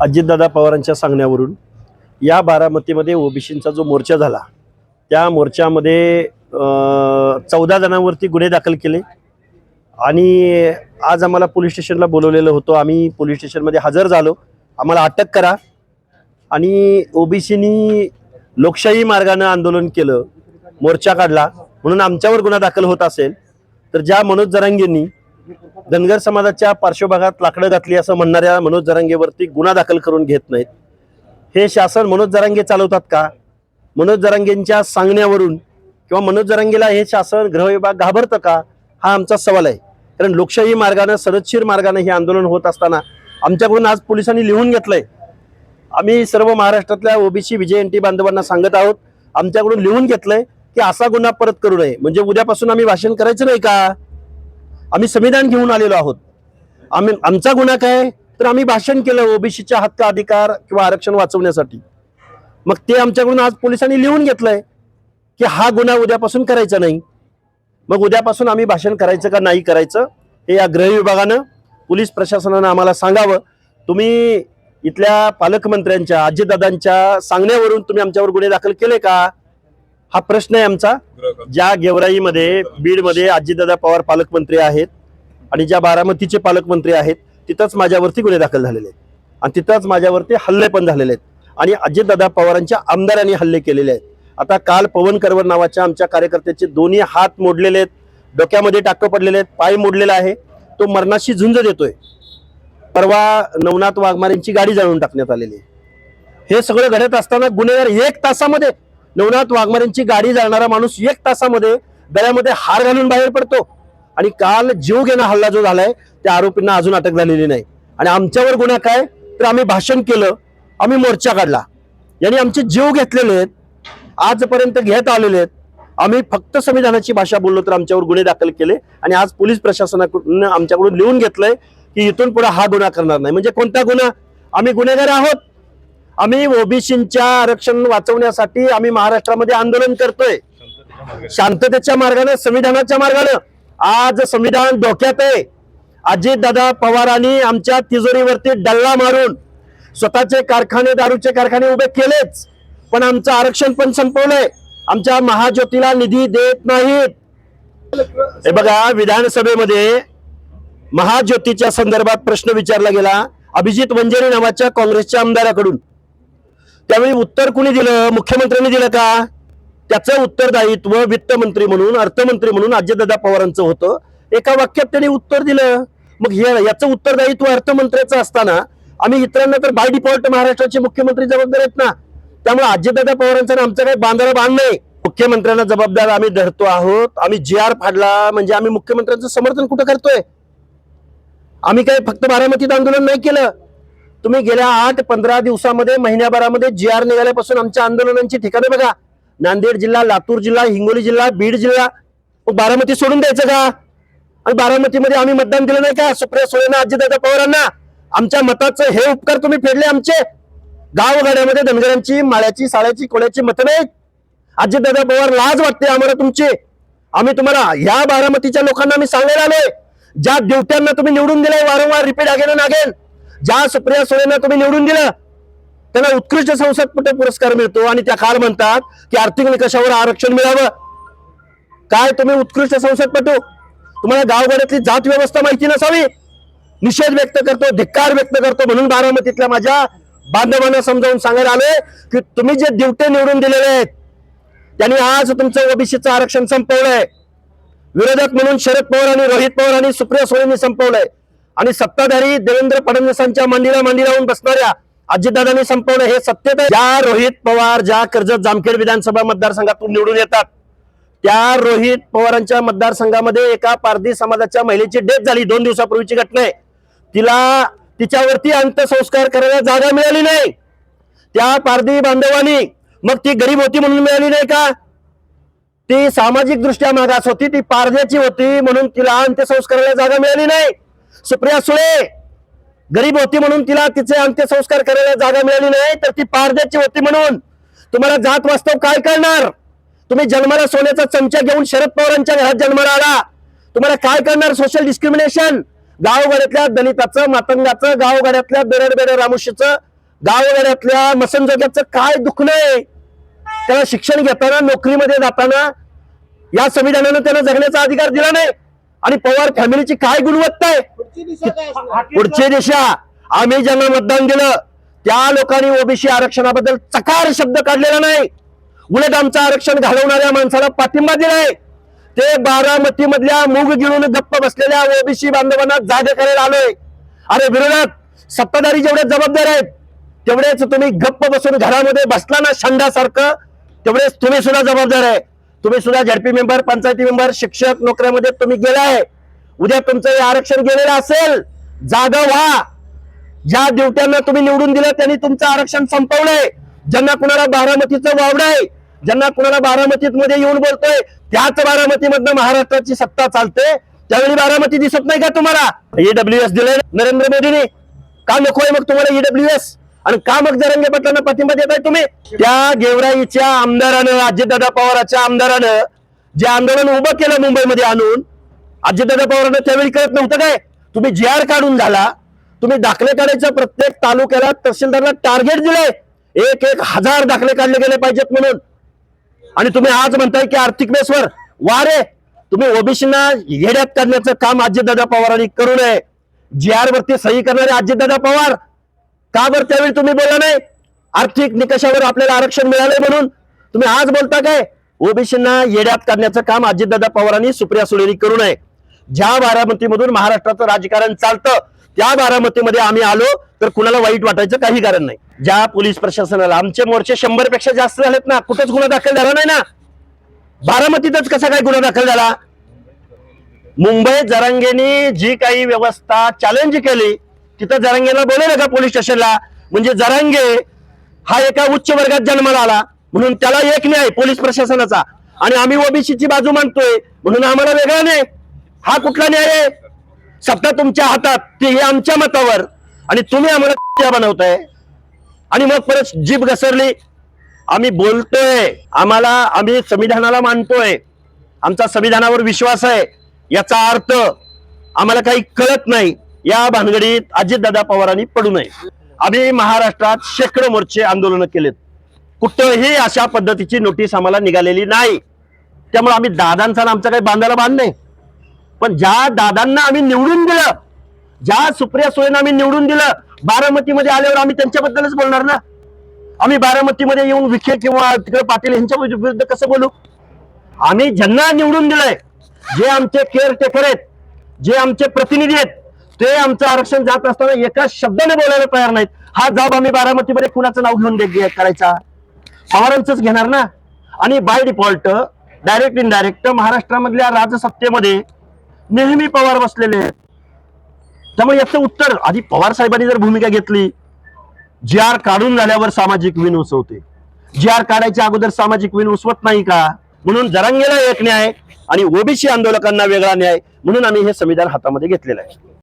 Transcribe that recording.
अजितदादा पवारांच्या सांगण्यावरून या बारामतीमध्ये ओबीसींचा जो मोर्चा झाला त्या मोर्चामध्ये चौदा जणांवरती गुन्हे दाखल केले. आणि आज आम्हाला पोलीस स्टेशनला बोलवलेलं होतं. आम्ही पोलीस स्टेशनमध्ये हजर झालो. आम्हाला अटक करा. आणि ओबीसीनी लोकशाही मार्गानं आंदोलन केलं मोर्चा काढला. म्हणून आमच्यावर गुन्हा दाखल होत असेल. तर ज्या मनोज जरांगेंनी धनगर समाजाच्या पार्श्वभागात लाकडं घातली असं म्हणणाऱ्या मनोज जरांगेवरती गुन्हा दाखल करून घेत नाहीत. हे शासन मनोज जरांगे चालवतात का? मनोज जरांगेंच्या सांगण्यावरून किंवा मनोज जरांगेला हे शासन गृह विभाग घाबरतं का? हा आमचा सवाल आहे. कारण लोकशाही मार्गानं सदतशीर मार्गानं हे आंदोलन होत असताना आमच्याकडून आज पोलिसांनी लिहून घेतलंय. आम्ही सर्व महाराष्ट्रातल्या ओबीसी विजयंती बांधवांना सांगत आहोत. आमच्याकडून लिहून घेतलंय की असा गुन्हा परत करू नये. म्हणजे उद्यापासून आम्ही भाषण करायचं नाही का? आम्ही संविधान घेऊन आलेलो आहोत. आम्ही आमचा गुन्हा काय? तर आम्ही भाषण केलं ओबीसीच्या हक्क अधिकार किंवा आरक्षण वाचवण्यासाठी. मग ते आमच्याकडून आज पोलिसांनी लिहून घेतलंय की हा गुन्हा उद्यापासून करायचा नाही. मग उद्यापासून आम्ही भाषण करायचं का नाही करायचं हे या गृह विभागानं पोलीस प्रशासनानं आम्हाला सांगावं. तुम्ही इथल्या पालकमंत्र्यांच्या अजितदादांच्या सांगण्यावरून तुम्ही आमच्यावर गुन्हे दाखल केले का? हा प्रश्न आहे आमचा ज्या गेवराईमध्ये बीडमध्ये आजीदादा पवार पालकमंत्री आहेत आणि ज्या बारामतीचे पालकमंत्री आहेत तिथंच माझ्यावरती गुन्हे दाखल झालेले आहेत. आणि तिथंच माझ्यावरती हल्ले पण झालेले आहेत. आणि अजितदादा पवारांच्या आमदारांनी हल्ले केलेले आहेत. आता काल पवन करवर नावाच्या आमच्या कार्यकर्त्याचे दोन्ही हात मोडलेले आहेत. डोक्यामध्ये टाकं पडलेले आहेत. पाय मोडलेला आहे. तो मरणाशी झुंज देतोय. परवा नवनाथ वाघमारेंची गाडी जाळून टाकण्यात आलेली आहे. हे सगळं घडत असताना गुन्हेगार एक तासामध्ये नवनाथ वाघमारेंची गाडी जाणारा माणूस एक तासामध्ये गळ्यामध्ये हार घालून बाहेर पडतो. आणि काल जीव घेणं हल्ला जो झालाय त्या आरोपींना अजून अटक झालेली नाही. आणि आमच्यावर गुन्हा काय? तर आम्ही भाषण केलं आम्ही मोर्चा काढला. यांनी आमचे जीव घेतलेले आहेत आजपर्यंत घेत आलेले आहेत. आम्ही फक्त संविधानाची भाषा बोललो तर आमच्यावर गुन्हे दाखल केले आणि आज पोलीस प्रशासनाकडून आमच्याकडून लिहून घेतलंय की इथून पुढे हा गुन्हा करणार नाही. म्हणजे कोणता गुन्हा? आम्ही गुन्हेगार आहोत. आम्ही ओबीसीच्या आरक्षण वाचवण्यासाठी आम्ही महाराष्ट्रामध्ये आंदोलन करतोय. शांततेच्या मार्गाने संविधानाच्या मार्गाने. आज संविधान धोक्यात आहे. अजितदादा पवारांनी आमच्या तिजोरीवरती डल्ला मारून स्वतःचे कारखाने दारूचे कारखाने उभे केलेच. पण आमचं आरक्षण पण संपवलंय. आमच्या महाज्योतीला निधी देत नाहीत. हे बघा विधानसभेमध्ये महाज्योतीच्या संदर्भात प्रश्न विचारला गेला. अभिजित वंजेरी नावाच्या काँग्रेसच्या आमदाराकडून. त्यावेळी उत्तर कुणी दिलं? मुख्यमंत्र्यांनी दिलं का? त्याचं उत्तरदायित्व वित्तमंत्री म्हणून अर्थमंत्री म्हणून अजितदादा पवारांचं होतं. एका वाक्यात त्यांनी उत्तर दिलं. मग हे याचं उत्तरदायित्व अर्थमंत्र्याचं असताना आम्ही इतरांना तर बाय डिफॉल्ट महाराष्ट्राचे मुख्यमंत्री जबाबदार आहेत ना. त्यामुळे अजितदादा पवारांचा आमचा काही बांधारा बांध नाही. मुख्यमंत्र्यांना जबाबदार आम्ही धरतो आहोत. आम्ही जी आर फाडला म्हणजे आम्ही मुख्यमंत्र्यांचं समर्थन कुठं करतोय? आम्ही काय फक्त बारामतीत आंदोलन नाही केलं. तुम्ही गेल्या आठ पंधरा दिवसामध्ये महिन्याभरामध्ये जी आर निघाल्यापासून आमच्या आंदोलनांची ठिकाणं बघा. नांदेड जिल्हा लातूर जिल्हा हिंगोली जिल्हा बीड जिल्हा. बारामती सोडून द्यायचं का? आणि बारामतीमध्ये आम्ही मतदान दिलं नाही का? सुप्रिया सुळेना अजितदादा पवारांना? आमच्या मताचं हे उपकार तुम्ही फेडले आमचे. गावगाड्यामध्ये धनगरांची माळ्याची साळ्याची कोळ्याची मतं नाहीत. अजितदादा पवार लाज वाटते आम्हाला तुमची. आम्ही तुम्हाला ह्या बारामतीच्या लोकांना आम्ही सांगायला आलोय. ज्या ड्युट्यांना तुम्ही निवडून दिलाय वारंवार रिपीट अगेन नागेन ज्या सुप्रिया सुळेंना तुम्ही निवडून दिलं त्यांना उत्कृष्ट संसदपट पुरस्कार मिळतो? आणि त्या काल म्हणतात की आर्थिक निकषावर आरक्षण मिळावं. काय तुम्ही उत्कृष्ट संसदपटू? तुम्हाला गावगाड्यातली जात व्यवस्था माहिती नसावी? निषेध व्यक्त करतो धिक्कार व्यक्त करतो म्हणून बारामतीतल्या माझ्या बांधवांना समजावून सांगायला आले की तुम्ही जे दिवटे निवडून दिलेले आहेत त्यांनी आज तुमचं ओबीसीचं आरक्षण संपवलंय. विरोधक म्हणून शरद पवार आणि रोहित पवार आणि सुप्रिया सुळेंनी संपवलंय. आणि सत्ताधारी देवेंद्र फडणवीसांच्या मांडीला मांडी लावून बसणाऱ्या अजितदादांनी संपवलं हे सत्यत आहे. ज्या रोहित पवार ज्या कर्जत जामखेड विधानसभा मतदारसंघातून निवडून येतात त्या रोहित पवारांच्या मतदारसंघामध्ये एका पारधी समाजाच्या महिलेची डेथ झाली. दोन दिवसापूर्वीची घटना आहे. तिला तिच्यावरती अंत्यसंस्कार करायला जागा मिळाली नाही. त्या पारधी बांधवांनी मग ती गरीब होती म्हणून मिळाली नाही का? ती सामाजिक दृष्ट्या मागास होती ती पारध्याची होती म्हणून तिला अंत्यसंस्काराला जागा मिळाली नाही. सुप्रिया सुळे. गरीब होती म्हणून तिला तिचे अंत्यसंस्कार करायला जागा मिळाली नाही तर ती पारद्याची होती म्हणून. तुम्हाला जात वास्तव काय करणार तुम्ही जन्माला सोन्याचा चमचा घेऊन शरद पवारांच्या घरात जन्माला आला. तुम्हाला काय करणार सोशल डिस्क्रिमिनेशन गावगाड्यातल्या दलिताचं मातंगाचं गावगाड्यातल्या बेरड बेरड रामुशीचं गावगाड्यातल्या मसनजोग्याचं काय दुखणं आहे त्याला शिक्षण घेताना नोकरीमध्ये जाताना या संविधानानं त्यांना जगण्याचा अधिकार दिला नाही. आणि पवार फॅमिलीची काय गुणवत्ता आहे? पुढची दिशा आम्ही ज्यांना मतदान दिलं त्या लोकांनी ओबीसी आरक्षणाबद्दल चकार शब्द काढलेला नाही. उलट आमचं आरक्षण घालवणाऱ्या माणसाला पाठिंबा दिलाय. ते बारामती मधल्या मूग गिळून गप्प बसलेल्या ओबीसी बांधवांना जागे करायला आलोय. अरे विरोधात सत्ताधारी जेवढे जबाबदार आहेत तेवढेच तुम्ही गप्प बसून घरामध्ये बसला ना शंडासारखं तेवढेच तुम्ही सुद्धा जबाबदार आहे. तुम्ही सुद्धा झडपी मेंबर पंचायती मेंबर शिक्षक नोकऱ्यामध्ये तुम्ही गेलाय उद्या तुमचं हे आरक्षण गेलेलं असेल जागा व्हा. ज्या दिवट्यांना तुम्ही निवडून दिलं त्यांनी तुमचं आरक्षण संपवलंय. ज्यांना कुणाला बारामतीचं वावडाय ज्यांना कुणाला बारामतीत मध्ये येऊन बोलतोय त्याच बारामतीमधनं महाराष्ट्राची सत्ता चालते. त्यावेळी बारामती दिसत नाही का तुम्हाला? ईडब्ल्यू एस दिलंय नरेंद्र मोदींनी. का नकोय मग तुम्हाला ईडब्ल्यू एस आणि का मग जरंगे पाटलांना पाठिंबा देताय तुम्ही? त्या गेवराईच्या आमदारानं अजितदादा पवाराच्या आमदारानं जे आंदोलन उभं केलं मुंबईमध्ये आणून अजितदादा पवारांना त्यावेळी कळत नव्हतं काय? तुम्ही जी आर काढून झाला. तुम्ही दाखले काढायचं प्रत्येक तालुक्याला तहसीलदारला टार्गेट दिलंय. एक एक हजार दाखले काढले गेले पाहिजेत म्हणून. आणि तुम्ही आज म्हणताय की आर्थिक बेसवर. वारे! तुम्ही ओबीसीना येड्यात काढण्याचं काम अजितदादा पवारांनी करू नये. जी आर वरती सही करणारे अजितदादा पवार का बरं त्यावेळी तुम्ही बोलला नाही? आर्थिक निकषावर आपल्याला आरक्षण मिळालंय म्हणून. तुम्ही आज बोलता काय? ओबीसींना येड्यात काढण्याचं काम अजितदादा पवारांनी सुप्रिया सुळेनी करू नये. ज्या बारामतीमधून महाराष्ट्राचं राजकारण चालतं त्या बारामतीमध्ये आम्ही आलो तर कुणाला वाईट वाटायचं काही कारण नाही. ज्या पोलीस प्रशासनाला आमचे मोर्चे शंभरपेक्षा जास्त झालेत ना कुठंच गुन्हा दाखल झाला नाही ना. बारामतीतच कसा काय गुन्हा दाखल झाला? मुंबई जरांगेनी जी काही व्यवस्था चॅलेंज केली तिथं जरांगेला बोलवलं का पोलीस स्टेशनला? म्हणजे जरांगे हा एका उच्च वर्गात जन्माला आला. म्हणून त्याला एक न्याय पोलीस प्रशासनाचा. आणि आम्ही ओबीसीची बाजू मानतोय. म्हणून आम्हाला वेगळा न्याय. हा कुठला न्याय आहे? सत्ता तुमच्या हातात. ते हे आमच्या मतावर. आणि तुम्ही आम्हाला बनवताय. आणि मग परत जीभ घसरली. आम्ही बोलतोय. आम्हाला आम्ही संविधानाला मानतोय. आमचा संविधानावर विश्वास आहे. याचा अर्थ आम्हाला काही कळत नाही. या भानगडीत अजितदादा पवारांनी पडू नये. आम्ही महाराष्ट्रात शेकडो मोर्चे आंदोलन केलेत. कुठंही अशा पद्धतीची नोटीस आम्हाला निघालेली नाही. त्यामुळे आम्ही दादांचा आमचा काही बांधायला बांध नाही. पण ज्या दादांना आम्ही निवडून दिलं ज्या सुप्रिया सोयेनं आम्ही निवडून दिलं बारामतीमध्ये आल्यावर आम्ही त्यांच्याबद्दलच बोलणार ना? आम्ही बारामतीमध्ये येऊन विखे किंवा तिकडे पाटील यांच्या विरुद्ध कसं बोलू? आम्ही ज्यांना निवडून दिलंय जे आमचे केअरटेकर आहेत जे आमचे प्रतिनिधी आहेत ते आमचं आरक्षण जात असताना एका शब्दाने बोलायला तयार नाहीत. हा जाब आम्ही बारामतीमध्ये कुणाचं नाव घेऊन दे करायचा? पवारांचंच घेणार ना? आणि बाय डिफॉल्ट डायरेक्ट इनडायरेक्ट महाराष्ट्रामधल्या राजसत्तेमध्ये नेहमी पवार बसलेले आहेत. त्यामुळे याचं उत्तर आधी पवार साहेबांनी जर भूमिका घेतली जी आर काढून झाल्यावर सामाजिक विन उसवते. जी आर काढायच्या अगोदर सामाजिक विन उसवत नाही का? म्हणून जरांगेला एक न्याय आणि ओबीसी आंदोलकांना वेगळा न्याय म्हणून आम्ही हे संविधान हातामध्ये घेतलेलं आहे.